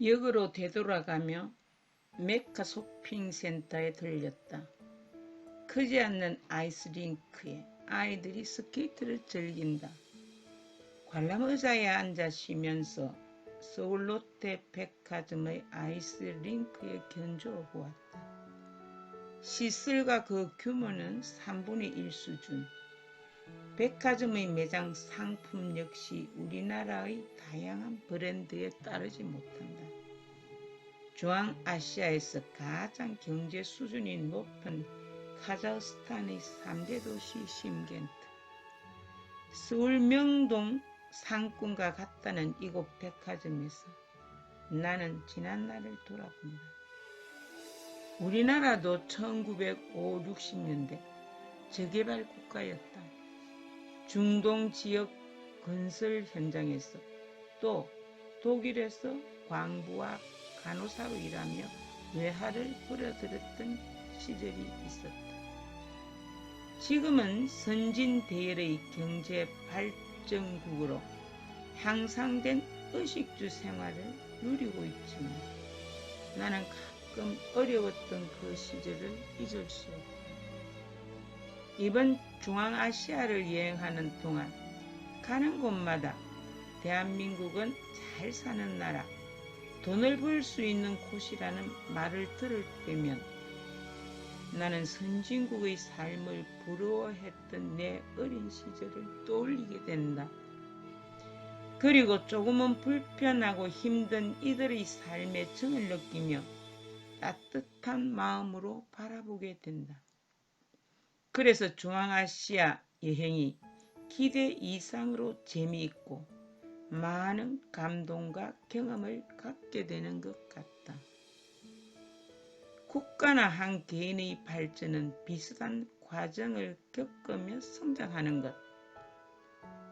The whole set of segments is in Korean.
역으로 되돌아가며 메카 쇼핑센터에 들렸다. 크지 않는 아이스링크에 아이들이 스케이트를 즐긴다. 관람 의자에 앉아 쉬면서 서울 롯데 백화점의 아이스링크에 견주어 보았다. 시설과 그 규모는 3분의 1 수준. 백화점의 매장 상품 역시 우리나라의 다양한 브랜드에 따르지 못한다. 중앙아시아에서 가장 경제 수준이 높은 카자흐스탄의 3대 도시 심겐트. 서울 명동 상권과 같다는 이곳 백화점에서 나는 지난날을 돌아본다. 우리나라도 1950, 60년대 재개발 국가였다. 중동 지역 건설 현장에서 또 독일에서 광부와 간호사로 일하며 외화를 벌여들였던 시절이 있었다. 지금은 선진 대열의 경제 발전국으로 향상된 의식주 생활을 누리고 있지만 나는 가끔 어려웠던 그 시절을 잊을 수 없다. 이번 중앙아시아를 여행하는 동안 가는 곳마다 대한민국은 잘 사는 나라, 돈을 벌 수 있는 곳이라는 말을 들을 때면 나는 선진국의 삶을 부러워했던 내 어린 시절을 떠올리게 된다. 그리고 조금은 불편하고 힘든 이들의 삶의 정을 느끼며 따뜻한 마음으로 바라보게 된다. 그래서 중앙아시아 여행이 기대 이상으로 재미있고 많은 감동과 경험을 갖게 되는 것 같다. 국가나 한 개인의 발전은 비슷한 과정을 겪으며 성장하는 것.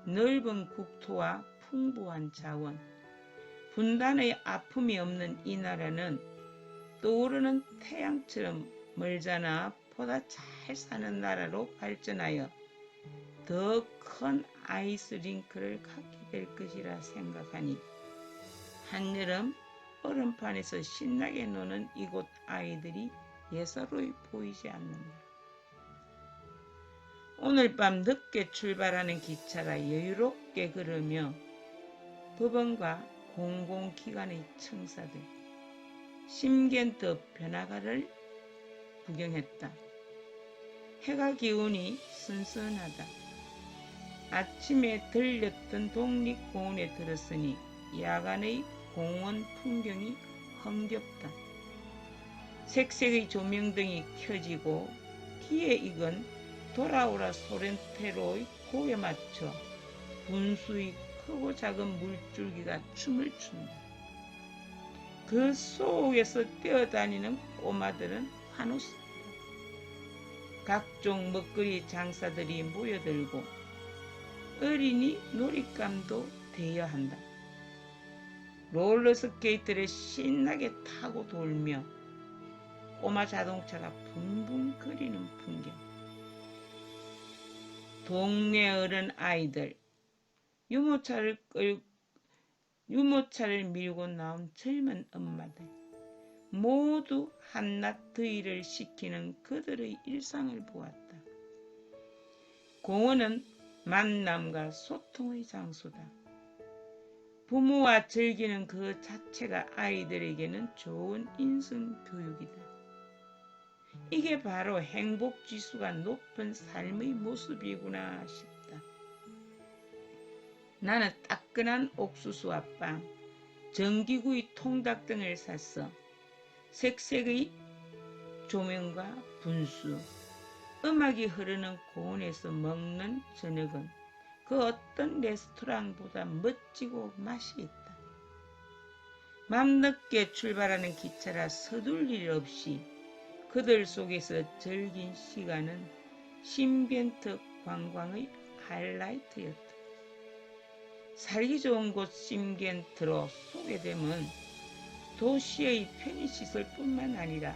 넓은 국토와 풍부한 자원, 분단의 아픔이 없는 이 나라는 떠오르는 태양처럼 멀잖아 보다 잘 사는 나라로 발전하여 더 큰 아이스링크를 갖게 될 것이라 생각하니 한여름 얼음판에서 신나게 노는 이곳 아이들이 예사로이 보이지 않는다. 오늘 밤 늦게 출발하는 기차가 여유롭게 걸으며 법원과 공공기관의 청사들, 심겐트 변화가를 구경했다. 해가 기운이 선선하다. 아침에 들렸던 독립공원에 들었으니 야간의 공원 풍경이 흥겹다. 색색의 조명등이 켜지고 귀에 익은 돌아오라 소렌테로의 호에 맞춰 분수의 크고 작은 물줄기가 춤을 춘다. 그 속에서 뛰어다니는 꼬마들은 환호스다. 각종 먹거리 장사들이 모여들고 어린이 놀잇감도 대여한다. 롤러스케이트를 신나게 타고 돌며 꼬마 자동차가 붕붕 거리는 풍경. 동네 어른 아이들 유모차를 끌 유모차를 밀고 나온 젊은 엄마들 모두 한낮 더위를 식히는 그들의 일상을 보았다. 공원은 만남과 소통의 장소다. 부모와 즐기는 그 자체가 아이들에게는 좋은 인성 교육이다. 이게 바로 행복 지수가 높은 삶의 모습이구나 싶다. 나는 따끈한 옥수수와 빵, 전기구이 통닭 등을 샀어. 색색의 조명과 분수, 음악이 흐르는 공원에서 먹는 저녁은 그 어떤 레스토랑보다 멋지고 맛이 있다. 맘늦게 출발하는 기차라 서둘 일 없이 그들 속에서 즐긴 시간은 심겐트 관광의 하이라이트였다. 살기 좋은 곳 심겐트로 소개되면 도시의 편의시설뿐만 아니라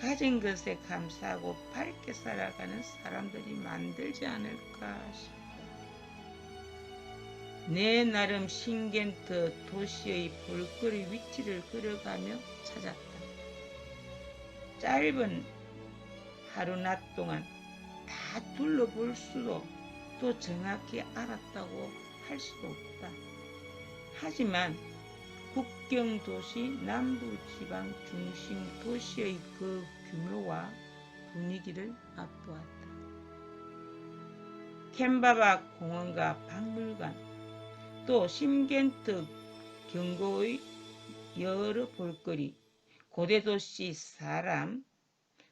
가진 것에 감사하고 밝게 살아가는 사람들이 만들지 않을까 싶다. 내 나름 신겐트 도시의 볼거리 위치를 걸어가며 찾았다. 짧은 하루 낮 동안 다 둘러볼 수도 또 정확히 알았다고 할 수도 없다. 하지만 국경 도시 남부 지방 중심 도시의 그 규모와 분위기를 맛보았다. 캔바바 공원과 박물관, 또 심겐트 경고의 여러 볼거리, 고대 도시 사람,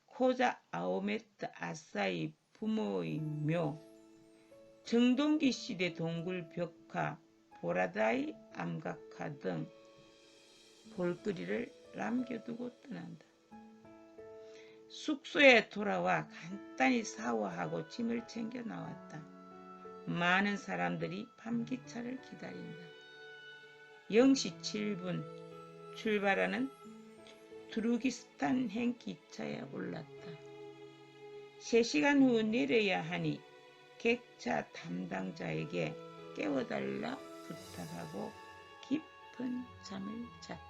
코자 아오메트 아사히 부모의 묘, 정동기 시대 동굴 벽화, 보라다이 암각화 등 볼거리를 남겨두고 떠난다. 숙소에 돌아와 간단히 샤워하고 짐을 챙겨 나왔다. 많은 사람들이 밤기차를 기다린다. 0시 7분 출발하는 투르기스탄행 기차에 올랐다. 3시간 후 내려야 하니 객차 담당자에게 깨워달라 부탁하고 깊은 잠을 잤다.